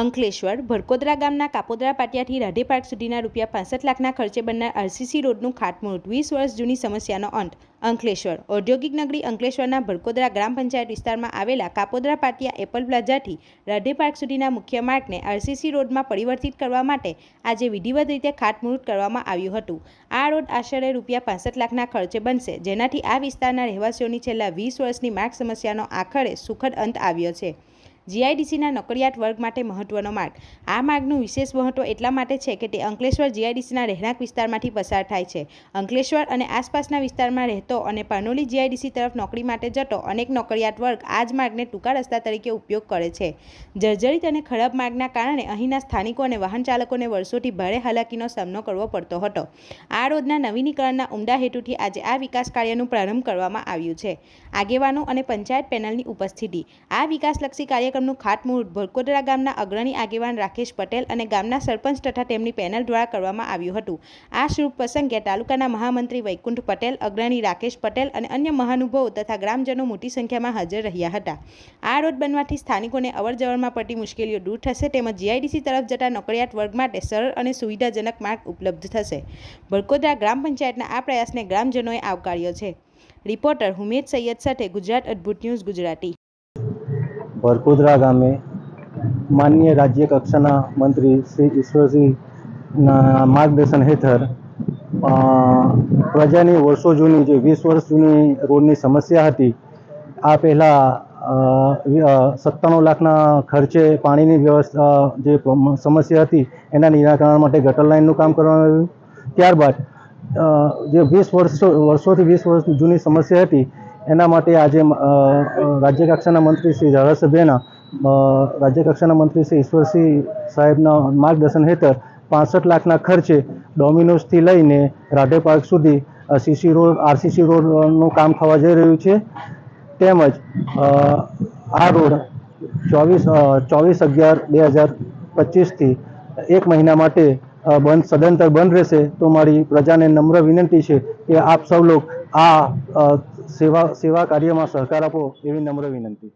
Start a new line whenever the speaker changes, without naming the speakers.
અંકલેશ્વર ભરકોદરા ગામના કાપોદરા પાટિયાથી રાધે પાર્ક સુધીના રૂપિયા પાસઠ લાખના ખર્ચે બનનાર આરસીસી રોડનું ખાતમુહૂર્ત, વીસ વર્ષ જૂની સમસ્યાનો અંત. અંકલેશ્વર, ઔદ્યોગિક નગરી અંકલેશ્વરના ભરકોદરા ગ્રામ પંચાયત વિસ્તારમાં આવેલા કાપોદરા પાટિયા એપલ પ્લાઝાથી રાધે પાર્ક સુધીના મુખ્ય માર્ગને આરસીસી રોડમાં પરિવર્તિત કરવા માટે આજે વિધિવત રીતે ખાતમુહૂર્ત કરવામાં આવ્યું હતું. આ રોડ આશરે રૂપિયા પાસઠ લાખના ખર્ચે બનશે, જેનાથી આ વિસ્તારના રહેવાસીઓની છેલ્લા વીસ વર્ષની માર્ગ સમસ્યાનો આખરે સુખદ અંત આવ્યો છે. જીઆઈડીસીના નોકરિયાત વર્ગ માટે મહત્વનો માર્ગ. આ માર્ગનું વિશેષ મહત્વ એટલા માટે છે કે તે અંકલેશ્વર જીઆઈડીસીના રહેણાંક વિસ્તારમાંથી પસાર થાય છે. અંકલેશ્વર અને આસપાસના વિસ્તારમાં રહેતો અને પાનોલી જીઆઈડીસી તરફ નોકરી માટે જતો અનેક નોકરિયાત વર્ગ આ જ માર્ગને ટૂંકા રસ્તા તરીકે ઉપયોગ કરે છે. જર્જરિત અને ખરાબ માર્ગના કારણે અહીંના સ્થાનિકો અને વાહન ચાલકોને વર્ષોથી ભારે હાલાકીનો સામનો કરવો પડતો હતો. આ રોડના નવીનીકરણના ઉમદા હેતુથી આજે આ વિકાસ કાર્યનું પ્રારંભ કરવામાં આવ્યું છે. આગેવાનો અને પંચાયત પેનલની ઉપસ્થિતિ. આ વિકાસલક્ષી કાર્યક્રમનું ખાતમુહૂર્ત. ભરકોદરા ગામના અગ્રણી આગેવાન રાકેશ પટેલ અને ગામના સરપંચ તથા તેમની પેનલ દ્વારા કરવામાં આવ્યું હતું. આ શુભ પ્રસંગે તાલુકાના મહામંત્રી વૈકુંઠ પટેલ, અગ્રણી રાકેશ પટેલ અને અન્ય મહાનુભાવો તથા ગ્રામજનો મોટી સંખ્યામાં હાજર રહ્યા હતા. આ રોડ બનવાથી સ્થાનિકોને અવરજવરમાં પડતી મુશ્કેલીઓ દૂર થશે તેમજ જીઆઈડીસી તરફ જતા નોકરિયાત વર્ગ માટે સરળ અને સુવિધાજનક માર્ગ ઉપલબ્ધ થશે. ભરકોદરા ગ્રામ પંચાયતના આ પ્રયાસને ગ્રામજનોએ આવકાર્યો છે. રિપોર્ટર હુમેદ સૈયદ સાથે ગુજરાત અદ્ભુત ન્યૂઝ ગુજરાતી.
ભરકુદરા ગામે માનનીય રાજ્ય કક્ષાના મંત્રી શ્રી ઈશ્વરસિંહના માર્ગદર્શન હેઠળ પ્રજાની વર્ષો જૂની જે વીસ વર્ષ જૂની રોડની સમસ્યા હતી, આ પહેલાં સત્તાણું લાખના ખર્ચે પાણીની વ્યવસ્થા, જે સમસ્યા હતી, એના નિરાકરણ માટે ગટર લાઇનનું કામ કરવામાં આવ્યું. ત્યારબાદ જે વીસ વર્ષો, વર્ષોથી વીસ વર્ષ જૂની સમસ્યા હતી એના માટે આજે રાજ્ય કક્ષાના મંત્રી શ્રી ધારાસભ્યના રાજ્ય કક્ષાના મંત્રી શ્રી ઈશ્વરસિંહ સાહેબના માર્ગદર્શન હેઠળ પાસઠ લાખના ખર્ચે ડોમિનોઝથી લઈને રાધે પાર્ક સુધી સીસી રોડ, આરસીસી રોડનું કામ થવા જઈ રહ્યું છે. તેમજ આ રોડ ચોવીસ ચોવીસ અગિયાર બે હજાર પચીસથી એક મહિના માટે બંધ, સદંતર બંધ રહેશે. તો મારી પ્રજાને નમ્ર વિનંતી છે કે આપ સૌ લોગ આ સેવા સેવા કાર્યમાં સહકાર આપો એવી નમ્ર વિનંતી.